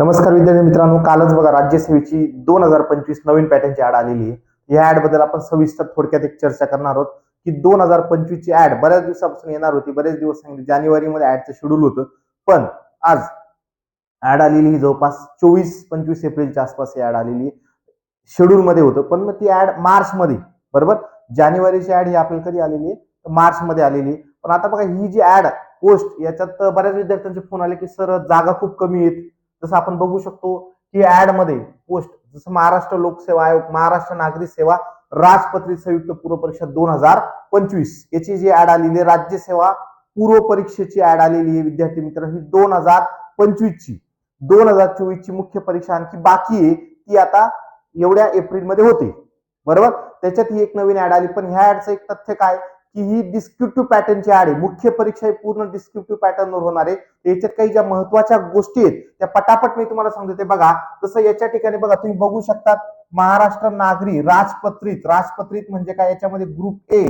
नमस्कार विद्यार्थी मित्रांनो कालच बघा राज्यसेवेची दोन हजार पंचवीस नवीन पॅटर्नची ऍड आलेली आहे. या ऍडबद्दल आपण सविस्तर थोडक्यात एक चर्चा करणार आहोत की दोन हजार पंचवीस ची ऍड बऱ्याच दिवसापासून येणार होती बरेच दिवस सांगितले जानेवारीमध्ये ऍडचं शेड्यूल होतं. पण आज ऍड आलेली ही जवळपास चोवीस पंचवीस एप्रिलच्या आसपास ही ऍड आलेली शेड्यूल मध्ये होतं पण मग ती ऍड मार्चमध्ये बरोबर? जानेवारीची ऍड ही आपल्याला कधी आलेली आहे? मार्चमध्ये आलेली पण आता बघा ही जी ऍड पोस्ट याच्यात बऱ्याच विद्यार्थ्यांचे फोन आले की सर जागा खूप कमी आहेत. जसं आपण बघू शकतो की ऍडमध्ये पोस्ट जसं महाराष्ट्र लोकसेवा आयोग महाराष्ट्र नागरिक सेवा राजपत्रित संयुक्त पूर्व परीक्षा दोन हजार पंचवीस. याची जी ऍड आलेली आहे राज्यसेवा पूर्व परीक्षेची ऍड आलेली आहे विद्यार्थी मित्र ही दोन हजार पंचवीस ची दोन हजार चोवीस ची मुख्य परीक्षा आणखी बाकी आहे ती आता एवढ्या एप्रिलमध्ये होते. बरोबर? त्याच्यात ही एक नवीन ऍड आली पण ह्या ऍडचं एक तथ्य काय? की ही डिस्क्रिप्टिव्ह पॅटर्नची आड आहे. मुख्य परीक्षा ही पूर्ण डिस्क्रिप्टिव्ह पॅटर्नवर होणार आहे. याच्यात काही ज्या महत्त्वाच्या गोष्टी आहेत त्या पटापट मी तुम्हाला सांगतो. ते बघा. जसं याच्या ठिकाणी बघा तुम्ही बघू शकतात महाराष्ट्र नागरी राजपत्रित. राजपत्रित म्हणजे काय? याच्यामध्ये ग्रुप ए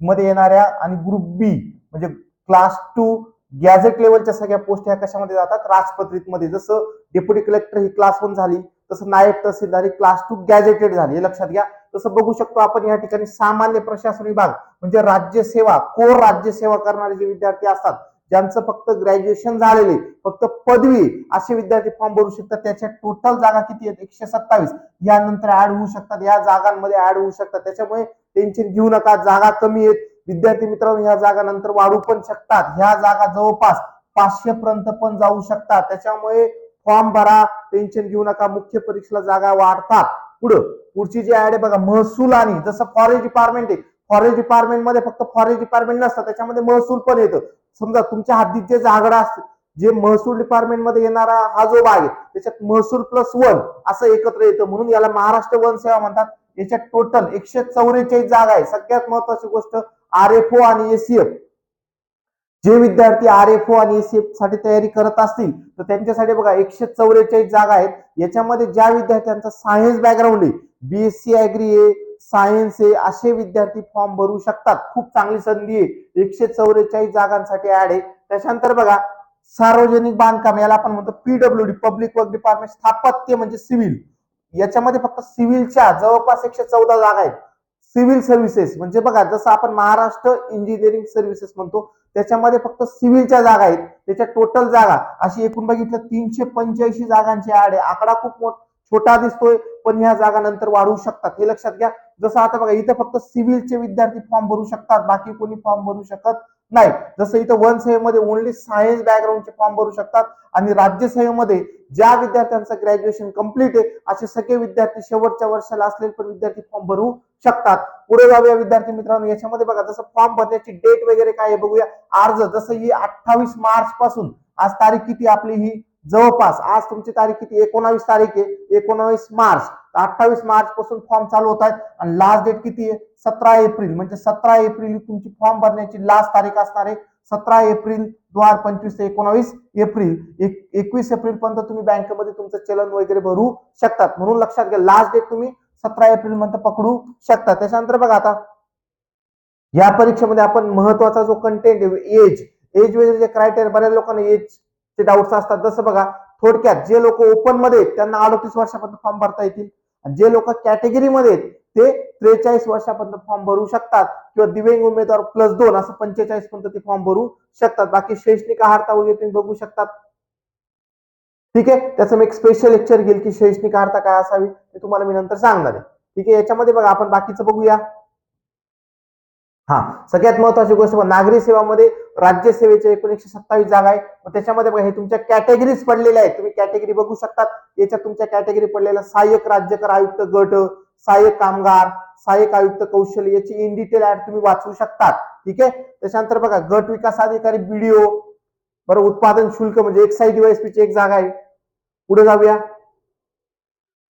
मध्ये येणाऱ्या आणि ग्रुप बी म्हणजे क्लास टू गॅझेट लेवलच्या सगळ्या पोस्ट ह्या कशामध्ये जातात? राजपत्रित मध्ये. जसं डेप्युटी कलेक्टर ही क्लास वन झाली तसं नायब तहसीलदार ही क्लास टू गॅझेटेड झाली. हे लक्षात घ्या. तसं बघू शकतो आपण या ठिकाणी सामान्य प्रशासन विभाग म्हणजे राज्यसेवा कोर राज्यसेवा करणारे जे विद्यार्थी असतात ज्यांचं फक्त ग्रॅज्युएशन झालेले फक्त पदवी असे विद्यार्थी फॉर्म भरू शकतात. त्याच्या टोटल जागा किती आहेत? एकशे सत्तावीस. यानंतर ऍड होऊ शकतात. या जागांमध्ये ऍड होऊ शकतात. त्याच्यामुळे टेन्शन घेऊ नका. जागा कमी आहेत. विद्यार्थी मित्रांनो ह्या जागा नंतर वाढू पण शकतात. ह्या जागा जवळपास पाचशे पर्यंत पण जाऊ शकतात. त्याच्यामुळे फॉर्म भरा. टेन्शन घेऊ नका. मुख्य परीक्षेला जागा वाढतात. पुढं. पुढची जी ऍड आहे बघा महसूल आणि जसं फॉरेस्ट डिपार्टमेंट आहे. फॉरेस्ट डिपार्टमेंटमध्ये फक्त फॉरेस्ट डिपार्टमेंट नसतं त्याच्यामध्ये महसूल पण येतं. समजा तुमच्या हद्दीत जे जागडा असते जे महसूल डिपार्टमेंटमध्ये येणारा हा जो भाग आहे त्याच्यात महसूल प्लस वन असं एकत्र येतं. म्हणून याला महाराष्ट्र वन सेवा म्हणतात. याच्यात टोटल एकशे चौवेचाळीस जागा आहे. सगळ्यात महत्वाची गोष्ट आर एफ ओ आणि एसीएफ जे विद्यार्थी आर एफ ओ आणि एसीएफसाठी तयारी करत असतील तर त्यांच्यासाठी बघा एकशे चौवेचाळीस जागा आहेत. याच्यामध्ये ज्या विद्यार्थ्यांचा सायन्स बॅकग्राऊंड आहे बीएससी ऍग्री आहे सायन्स आहे असे विद्यार्थी फॉर्म भरू शकतात. खूप चांगली संधी आहे. एकशे चौवेचाळीस जागांसाठी ऍड आहे. त्याच्यानंतर बघा सार्वजनिक बांधकाम याला आपण म्हणतो P W D public work department स्थापत्य म्हणजे सिव्हिल याच्यामध्ये फक्त सिव्हिलच्या जवळपास एकशे चौदा जागा आहेत. सिव्हिल सर्व्हिसेस म्हणजे बघा जसं आपण महाराष्ट्र इंजिनिअरिंग सर्व्हिसेस म्हणतो त्याच्यामध्ये फक्त सिव्हिलच्या जागा आहेत. त्याच्या टोटल जागा. अशी एकूण बघितलं तीनशे पंच्याऐंशी जागांची आड आहे. आकडा खूप मोठ छोटा दिसतोय पण ह्या जागा नंतर वाढवू शकतात. हे लक्षात घ्या. जसं आता बघा इथं फक्त सिव्हिलचे विद्यार्थी फॉर्म भरू शकतात. बाकी कोणी फॉर्म भरू शकत नाही. जसं इथं वन सेवेमध्ये ओनली सायन्स बॅकग्राऊंडचे फॉर्म भरू शकतात आणि राज्यसेवेमध्ये ज्या विद्यार्थ्यांचं ग्रॅज्युएशन कंप्लीट आहे असे सगळे विद्यार्थी शेवटच्या वर्षाला असलेले पण विद्यार्थी फॉर्म भरू शकतात. पुढे जाऊया विद्यार्थी मित्रांनो याच्यामध्ये बघा जसं फॉर्म भरण्याची डेट वगैरे काय आहे बघूया. अर्ज जसं ही अठ्ठावीस मार्च पासून आज तारीख किती आपली ही? जवळपास आज तुमची तारीख किती? एकोणावीस तारीख आहे. एकोणावीस मार्च. अठ्ठावीस मार्च पासून फॉर्म चालू होत आहे. आणि लास्ट डेट किती आहे? सतरा एप्रिल. म्हणजे सतरा एप्रिल ही तुमची फॉर्म भरण्याची लास्ट तारीख असणार आहे. सतरा एप्रिल दोन हजार पंचवीस ते एकोणावीस एप्रिल. एक एकवीस एप्रिल पर्यंत तुम्ही बँकेमध्ये तुमचं चलन वगैरे भरू शकतात. म्हणून लक्षात घ्या लास्ट डेट तुम्ही सतरा एप्रिल पर्यंत पकडू शकता. त्याच्यानंतर बघा आता या परीक्षेमध्ये आपण महत्त्वाचा जो कंटेंट आहे एज एज वगैरे जे क्रायटेरिया बऱ्याच लोकांना एज ते डाऊट्स असतात. जसं बघा थोडक्यात जे लोक ओपनमध्ये त्यांना अडतीस वर्षापर्यंत फॉर्म भरता येतील. आणि जे लोक कॅटेगरीमध्ये ते त्रेचाळीस वर्षापर्यंत फॉर्म भरू शकतात. किंवा दिव्यांग उमेदवार प्लस दोन असं पंचेचाळीस पर्यंत ते फॉर्म भरू शकतात. बाकी शैक्षणिक आहारता वगैरे तुम्ही बघू शकतात. ठीक आहे? त्याचं मी एक स्पेशल लेक्चर घेईल की शैक्षणिक आहारता काय असावी ते तुम्हाला मी नंतर सांगणार आहे. ठीक आहे? याच्यामध्ये बघा आपण बाकीचं बघूया. हा. सगळ्यात महत्वाची गोष्ट नागरी सेवामध्ये राज्यसेवेच्या एकूण एकशे सत्तावीस जागा आहे. मग त्याच्यामध्ये बघा हे तुमच्या कॅटेगरीज पडलेल्या आहेत. तुम्ही कॅटेगरी बघू शकतात. याच्यात तुमच्या कॅटेगरी पडलेल्या सहाय्यक राज्यकर आयुक्त गट सहाय्यक कामगार सहाय्यक आयुक्त कौशल्य याची इन डिटेल ऍड तुम्ही वाचू शकतात. ठीक आहे? त्याच्यानंतर बघा गट विकास अधिकारी बीडीओ बरं उत्पादन शुल्क म्हणजे एक्साईज डिवाइस ची एक जागा आहे. पुढे जाऊया.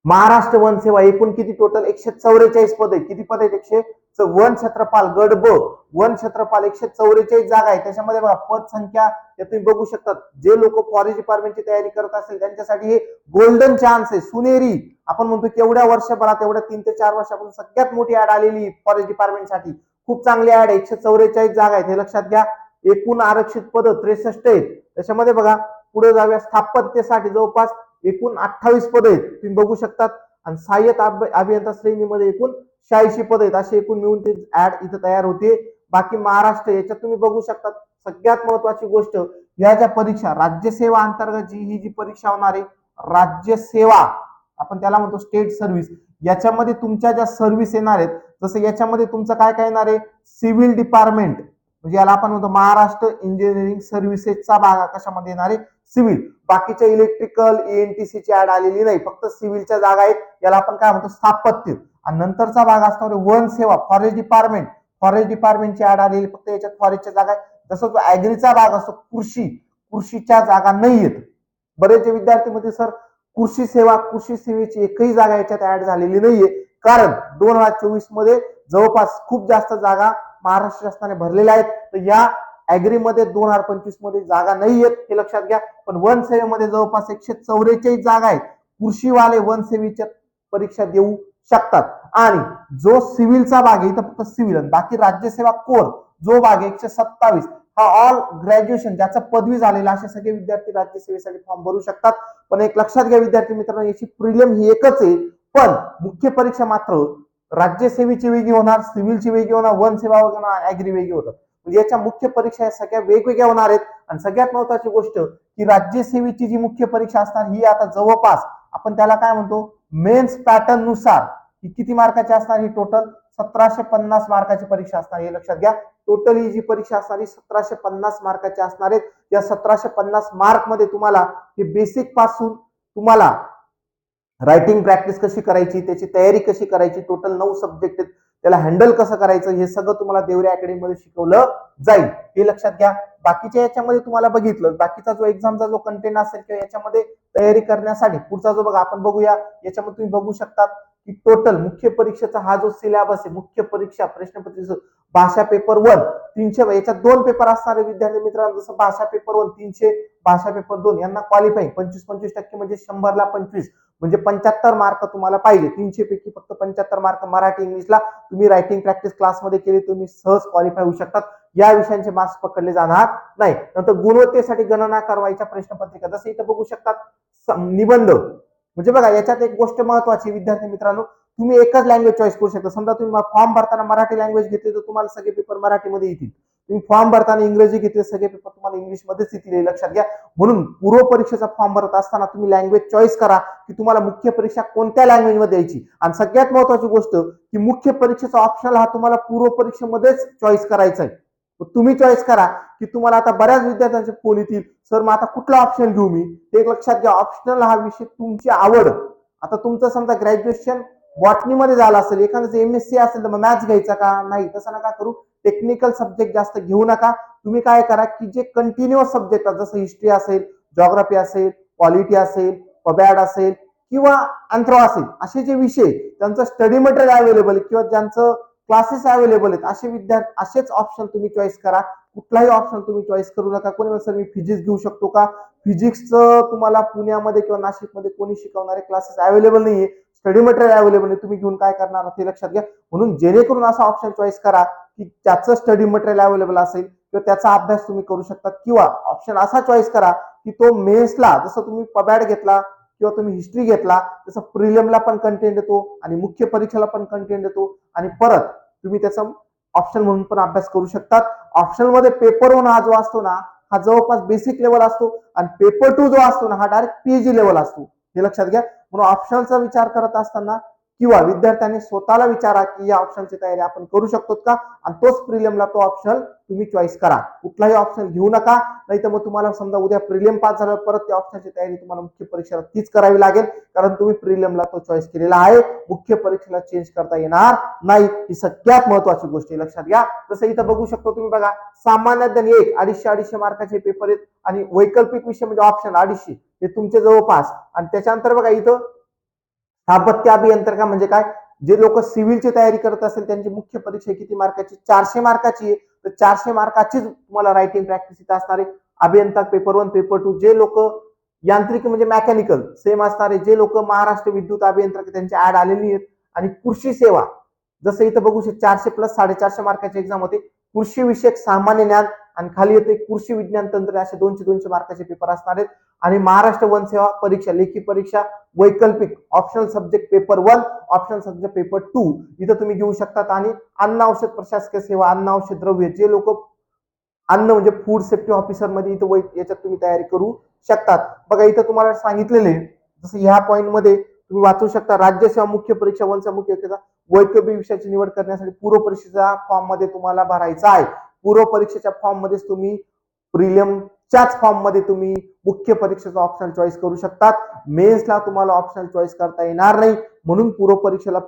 महाराष्ट्र वन सेवा एकूण किती? टोटल एकशे चौवेचाळीस पद आहेत. किती पद आहेत? एकशे च- वन क्षेत्रपाल गड ब वन क्षेत्रपाल एकशे चौवेचाळीस जागा आहे त्याच्यामध्ये बघा पद संख्या तुम्ही बघू शकतात. जे लोक फॉरेस्ट डिपार्टमेंटची तयारी करत असेल त्यांच्यासाठी हे गोल्डन चान्स आहे. सुनेरी आपण म्हणतो की एवढ्या वर्षभरात एवढ्या तीन ते चार वर्षापासून सगळ्यात मोठी ऍड आलेली फॉरेस्ट डिपार्टमेंटसाठी. खूप चांगली ऍड आहे. एकशे चौवेचाळीस जागा आहेत. हे लक्षात घ्या. एकूण आरक्षित पद त्रेसष्ट आहेत. त्याच्यामध्ये बघा पुढे जाऊया. स्थापत्यसाठी जवळपास एकूण अठ्ठावीस पद आहेत. तुम्ही बघू शकतात. आणि सहाय्यक अभियंता श्रेणीमध्ये एकूण शहाऐंशी पद आहेत. असे एकूण मिळून ते ऍड इथं तयार होते. बाकी महाराष्ट्र याच्यात तुम्ही बघू शकता सगळ्यात महत्वाची गोष्ट या ज्या परीक्षा राज्यसेवा अंतर्गत जी ही जी परीक्षा होणार आहे राज्यसेवा आपण त्याला म्हणतो स्टेट सर्व्हिस याच्यामध्ये तुमच्या ज्या सर्व्हिस येणार आहेत जसं याच्यामध्ये तुमचं काय काय येणार आहे? सिव्हिल डिपार्टमेंट म्हणजे याला आपण म्हणतो महाराष्ट्र इंजिनिअरिंग सर्व्हिसेसचा भाग कशामध्ये येणार आहे? सिव्हिल बाकीच्या इलेक्ट्रिकल एएनटीसीची ऍड आलेली नाही. फक्त सिव्हिलच्या जागा आहेत. याला आपण काय म्हणतो? स्थापत्य. आणि नंतरचा भाग असणार वन सेवा. फॉरेस्ट डिपार्टमेंट फॉरेस्ट डिपार्टमेंटची ऍड आलेली फक्त याच्यात फॉरेस्टच्या जागा आहेत. जसं जो ऍग्रीचा भाग असतो कृषी. कृषीच्या जागा नाही येत. बरेचसे विद्यार्थी म्हणजे सर कृषी सेवा कृषी सेवेची एकही जागा याच्यात ऍड झालेली नाहीये. कारण दोन हजार चोवीसमध्ये जवळपास खूप जास्त जागा महाराष्ट्र शासनाने भरलेल्या आहेत. तर या ऍग्रीमध्ये दोन हजार पंचवीसमध्ये जागा नाही आहेत हे लक्षात घ्या. पण वन सेवेमध्ये जवळपास एकशे चौवेचाळीस जागा आहेत. कृषीवाले वन सेवेच्या परीक्षा देऊ शकतात. आणि जो सिव्हिलचा भाग आहे इथं फक्त सिव्हिल आणि बाकी राज्यसेवा कोर जो भाग आहे एकशे सत्तावीस हा ऑल ग्रॅज्युएशन ज्याचा पदवी झालेला असे सगळे विद्यार्थी राज्यसेवेसाठी फॉर्म भरू शकतात. पण एक लक्षात घ्या विद्यार्थी मित्रांनो याची प्रिलियम ही एकच आहे. पण मुख्य परीक्षा मात्र राज्यसेवेची वेगळी होणार सिव्हिलची वेगळी होणार वन सेवा वेगळी होणार अॅग्री वेगळी होतात. म्हणजे याच्या मुख्य परीक्षा या सगळ्या वेगवेगळ्या होणार आहेत. आणि सगळ्यात महत्वाची गोष्ट की राज्यसेवेची जी मुख्य परीक्षा असणार ही आता जवळपास आपण त्याला काय म्हणतो? मेन्स पॅटर्ननुसार ही किती मार्काची असणार ही टोटल सतराशे पन्नास मार्काची परीक्षा असणार हे लक्षात घ्या. टोटल ही जी परीक्षा असणार ही सतराशे पन्नास मार्काची असणार आहेत. या सतराशे पन्नास मार्कमध्ये तुम्हाला हे बेसिकपासून तुम्हाला रायटिंग प्रॅक्टिस कशी करायची त्याची तयारी कशी करायची टोटल नऊ सब्जेक्ट आहेत त्याला हँडल कसं करायचं हे सगळं तुम्हाला देवऱ्या अकॅडमीमध्ये शिकवलं जाईल. हे लक्षात घ्या. बाकीच्या याच्यामध्ये तुम्हाला बघितलं बाकीचा जो एक्झामचा जो कंटेंट असेल किंवा याच्यामध्ये तयारी करण्यासाठी पुढचा जो बघा आपण बघूया याच्यामध्ये तुम्ही बघू शकता की टोटल मुख्य परीक्षेचा हा जो सिलेबस आहे मुख्य परीक्षा प्रश्नपत्रिका भाषा पेपर वन तीनशे याच्यात दोन पेपर असणारे विद्यार्थी मित्रांनो जसं भाषा पेपर वन तीनशे भाषा पेपर दोन यांना क्वालिफाईंग पंचवीस पंचवीस टक्के म्हणजे शंभरला पंचवीस. म्हणजे पंच्याहत्तर मार्क तुम्हाला पाहिजे. तीनशे पैकी फक्त पंच्याहत्तर मार्क मराठी इंग्लिशला तुम्ही रायटिंग प्रॅक्टिस क्लासमध्ये केली तुम्ही सहज क्वालिफाय होऊ शकतात. या विषयांचे मार्क्स पकडले जाणार नाही. नंतर गुणवत्तेसाठी गणना करवायच्या प्रश्नपत्रिका जसं इथं बघू शकतात निबंध. म्हणजे बघा याच्यात एक गोष्ट महत्वाची विद्यार्थी मित्रांनो. तुम्ही एकच लँग्वेज चॉईस करू शकता. समजा तुम्ही फॉर्म भरताना मराठी लँग्वेज घेतली तर तुम्हाला सगळे पेपर मराठीमध्ये येतील. तुम्ही फॉर्म भरताना इंग्रजी घेतले सगळे पेपर तुम्हाला इंग्लिशमध्येच येतील लक्षात घ्या. म्हणून पूर्व परीक्षेचा फॉर्म भरत असताना तुम्ही लँग्वेज चॉईस करा की तुम्हाला मुख्य परीक्षा कोणत्या लँग्वेजमध्ये द्यायची. आणि सगळ्यात महत्वाची गोष्ट की मुख्य परीक्षेचा ऑप्शनल हा तुम्हाला पूर्व परीक्षेमध्येच चॉईस करायचा आहे तुम्ही चॉईस करा की तुम्हाला आता बऱ्याच विद्यार्थ्यांचे फोन येतील सर मग आता कुठला ऑप्शन घेऊ मी? ते एक लक्षात घ्या ऑप्शनल हा विषय तुमची आवड. आता तुमचं समजा ग्रॅज्युएशन बॉटनीमध्ये झाला असेल एखाद्याचं एम एस सी असेल तर मग मॅथ्स घ्यायचा का? नाही तसं नका करू. टेक्निकल सब्जेक्ट जास्त घेऊ नका. तुम्ही काय करा की जे कंटिन्युअस सब्जेक्ट आहेत जसं हिस्ट्री असेल जॉग्राफी असेल पॉलिटी असेल पबॅड असेल किंवा अंथ्रो असेल असे जे विषय त्यांचं स्टडी मटेरियल अवेलेबल किंवा ज्यांचं क्लासेस अवेलेबल आहेत असे विद्यार्थी असेच ऑप्शन तुम्ही चॉईस करा. कुठलाही ऑप्शन तुम्ही चॉईस करू नका. कोणी सर मी फिजिक्स घेऊ शकतो का? फिजिक्सचं तुम्हाला पुण्यामध्ये किंवा नाशिकमध्ये कोणी शिकवणारे क्लासेस अवेलेबल नाहीये. स्टडी मटेरियल अवेलेबल नाही तुम्ही घेऊन काय करणार ते लक्षात घ्या. म्हणून जेणेकरून असा ऑप्शन चॉईस करा की त्याचं स्टडी मटेरियल अवेलेबल असेल किंवा त्याचा अभ्यास तुम्ही करू शकता किंवा ऑप्शन असा चॉईस करा की तो मेन्सला जसं तुम्ही पबॅड घेतला किंवा तुम्ही हिस्ट्री घेतला तसं प्रिलियमला पण कंटेंट येतो आणि मुख्य परीक्षेला पण कंटेंट येतो आणि परत तुम्ही त्याचा ऑप्शन म्हणून पण अभ्यास करू शकतात. ऑप्शनमध्ये पेपर वन हा जो असतो ना हा जवळपास बेसिक लेवल असतो आणि पेपर टू जो असतो ना हा डायरेक्ट पीएचडी लेवल असतो. हे लक्षात घ्या. म्हणून ऑप्शनचा विचार करत असताना किंवा विद्यार्थ्यांनी स्वतःला विचारा की या ऑप्शनची तयारी आपण करू शकतो का? आणि तोच प्रिलियमला तो ऑप्शन तुम्ही चॉईस करा. कुठलाही ऑप्शन घेऊ नका. नाही तर मग तुम्हाला समजा उद्या प्रिलियम पास झाल्यावर परत त्या ऑप्शनची तयारी तुम्हाला मुख्य परीक्षेला तीच करावी लागेल. कारण तुम्ही प्रिलियमला तो चॉईस केलेला आहे. मुख्य परीक्षेला चेंज करता येणार नाही. ही सगळ्यात महत्वाची गोष्ट आहे. लक्षात घ्या. जसं इथं बघू शकतो तुम्ही बघा. सामान्य ज्ञान एक अडीचशे अडीचशे मार्काचे पेपर आहेत. आणि वैकल्पिक विषय म्हणजे ऑप्शन अडीचशे. हे तुमचे जवळपास. आणि त्याच्यानंतर बघा इथं स्थापत्य अभियंत्रिका म्हणजे काय? जे लोक सिव्हिलची तयारी करत असेल त्यांची मुख्य परीक्षा किती मार्काची? चारशे मार्काची आहे. तर चारशे मार्काचीच तुम्हाला रायटिंग प्रॅक्टिस इथं असणार आहे. अभियंता पेपर वन पेपर टू जे लोक यांत्रिक म्हणजे मेकॅनिकल सेम असणारे जे लोक महाराष्ट्र विद्युत अभियंत्रिका त्यांची ऍड आलेली आहेत. आणि कृषी सेवा जसं इथं बघू शकतो चारशे प्लस साडेचारशे मार्काची एक्झाम होते. कृषी विषयक सामान्य ज्ञान आणि खाली येते कृषी विज्ञान तंत्र असे दोनशे दोनशे मार्काचे पेपर असणार आहेत. आणि महाराष्ट्र वन सेवा परीक्षा लेखी परीक्षा वैकल्पिक optional subject paper one optional subject paper two इथं तुम्ही घेऊ शकतात. आणि अन्न औषध प्रशासकीय सेवा अन्न औषध द्रव्य जे लोक अन्न म्हणजे फूड सेफ्टी ऑफिसरमध्ये इथं वै- याच्यात तुम्ही तयारी करू शकतात. बघा इथं तुम्हाला सांगितलेले जसं ह्या पॉईंटमध्ये तुम्ही वाचू शकता. राज्यसेवा मुख्य परीक्षा वन मुख्य वैकल्पिक विषयाची निवड करण्यासाठी पूर्व परीक्षेच्या फॉर्ममध्ये तुम्हाला भरायचा आहे. पूर्व परीक्षेच्या फॉर्म मध्येच तुम्ही प्रिलियमच्याच फॉर्ममध्ये तुम्ही मुख्य परीक्षेचा ऑप्शनल चॉईस करू शकतात. मेन्सला तुम्हाला ऑप्शनल चॉईस करता येणार नाही. म्हणून पूर्व परीक्षेला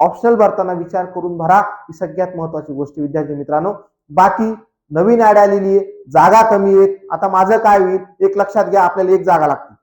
ऑप्शनल भरताना विचार करून भरा. ही सगळ्यात महत्वाची गोष्ट विद्यार्थी मित्रांनो. बाकी नवीन ऍड आलेली आहे. जागा कमी आहेत. आता माझं काय होईल? एक लक्षात घ्या आपल्याला एक जागा लागते.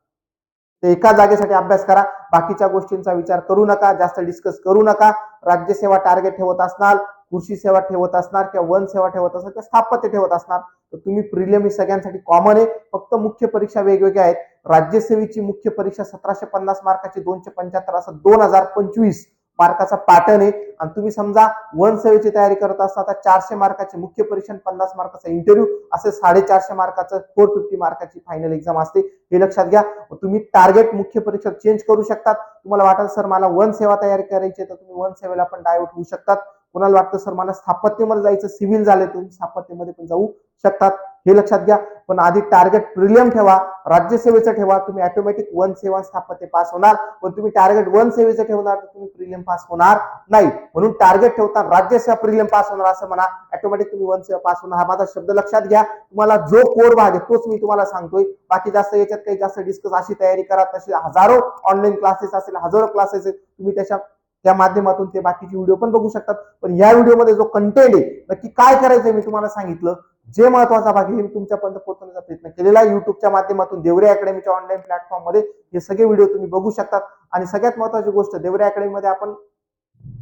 ते एका जागेसाठी अभ्यास करा. बाकीच्या गोष्टींचा विचार करू नका. जास्त डिस्कस करू नका. राज्यसेवा टार्गेट ठेवत असणार. कृषी सेवा ठेवत असणार किंवा वन सेवा ठेवत असणार किंवा स्थापत्य ठेवत असणार तर तुम्ही प्रिलियम ही सगळ्यांसाठी कॉमन आहे. फक्त मुख्य परीक्षा वेगवेगळ्या आहेत. राज्यसेवेची मुख्य परीक्षा सतराशे पन्नास मार्काची दोनशे पंच्याहत्तर असं दोन हजार पंचवीस मार्काचा पॅटर्न आहे. आणि तुम्ही समजा वन सेवेची तयारी करत असता तर चारशे मार्काची मुख्य परीक्षा पन्नास मार्काचा इंटरव्ह्यू असे साडेचारशे मार्काचं फोर फिफ्टी मार्काची फायनल एक्झाम असते. हे लक्षात घ्या. तुम्ही टार्गेट मुख्य परीक्षा चेंज करू शकतात. तुम्हाला वाटत सर मला वन सेवा तयारी करायची आहे तर तुम्ही वन सेवेला पण डायवर्ट होऊ शकतात. कुणाला वाटतं सर मला स्थापत्यमध्ये जायचं सिव्हिल झाले तुम्ही स्थापत्यमध्ये पण जाऊ शकतात. हे लक्षात घ्या. पण आधी टार्गेट प्रिलियम ठेवा राज्यसेवेचं ठेवा. तुम्ही ऑटोमॅटिक वन सेवा स्थापत्य पास होणार. पण तुम्ही टार्गेट वन सेवेचं ठेवणार तर तुम्ही प्रिलियम पास होणार नाही. म्हणून टार्गेट ठेवता राज्यसेवा प्रिलियम पास होणार असं म्हणा. ऑटोमॅटिक तुम्ही वन सेवा पास होणार. हा माझा शब्द लक्षात घ्या. तुम्हाला जो कोर भाग आहे तोच मी तुम्हाला सांगतोय. बाकी जास्त याच्यात काही जास्त डिस्कस अशी तयारी करा. तशी हजारो ऑनलाईन क्लासेस असेल हजारो क्लासेस तुम्ही त्याच्या त्या माध्यमातून ते बाकीचे व्हिडिओ पण बघू शकतात. पण या व्हिडिओमध्ये जो कंटेंट आहे नक्की काय करायचं मी तुम्हाला सांगितलं. जे महत्त्वाचा भाग आहे हे मी तुमच्यापर्यंत पोहोचवण्याचा प्रयत्न केलेला आहे. युट्यूबच्या माध्यमातून देवरे अकॅडमीच्या ऑनलाईन प्लॅटफॉर्ममध्ये हे सगळे व्हिडिओ तुम्ही बघू शकतात. आणि सगळ्यात महत्वाची गोष्ट देवरे अकॅडमी मध्ये आपण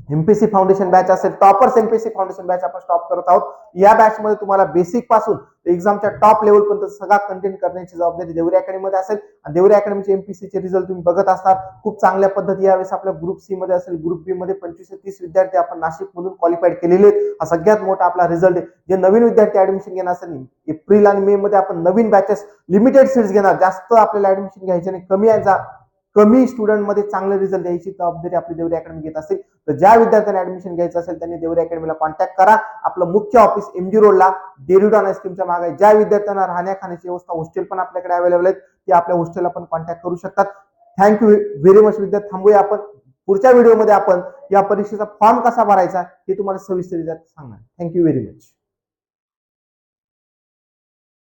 एमपीसी फाउंडेशन बॅच असेल टॉपर्स एमपीसी फाउंडेशन बॅच आपण स्टॉप करत आहोत. या बॅच मध्ये तुम्हाला बेसिकपासून एक्झामच्या टॉप लेवल पर्यंत सगळा कंटेंट करण्याची जबाबदारी देवरी अकॅडमीमध्ये असेल. आणि देवरी अकॅडमीचे एमपीसीचे रिझल्ट तुम्ही बघत असणार. खूप चांगल्या पद्धती यावेळेस आपल्या ग्रुप सी मध्ये असेल ग्रुप बी मध्ये पंचवीस ते तीस विद्यार्थी आपण नाशिक मधून क्वालिफाईड केलेले आहेत. हा सगळ्यात मोठा आपला रिझल्ट आहे. जे नवीन विद्यार्थी ऍडमिशन घेणार असेल एप्रिल आणि मे मध्ये आपण नवीन बॅचेस लिमिटेड सीट्स घेणार. जास्त आपल्याला ऍडमिशन घ्यायचे आणि कमी आहे कमी स्टुडंटमध्ये चांगले रिझल्ट द्यायची जबाबदारी आपली देवरी अकॅडमी घेत असेल तर ज्या विद्यार्थ्यांना ऍडमिशन घ्यायचं असेल त्यांनी देवरी अकॅडमीला कॉन्टॅक्ट करा. आपलं मुख्य ऑफिस एमडी रोडला डेरिडॉन आईस्क्रीमच्या मागे. ज्या विद्यार्थ्यांना राहण्या खाण्याची व्यवस्था हॉस्टेल पण आपल्याकडे अवेलेबल आहेत ते आपल्या हॉस्टेलला पण कॉन्टॅक्ट करू शकतात. थँक्यू व्हेरी मच विद्यार्थी. थांबूया आपण. पुढच्या व्हिडिओमध्ये आपण या परीक्षेचा फॉर्म कसा भरायचा हे तुम्हाला सविस्तर सांगणार. Thank you very much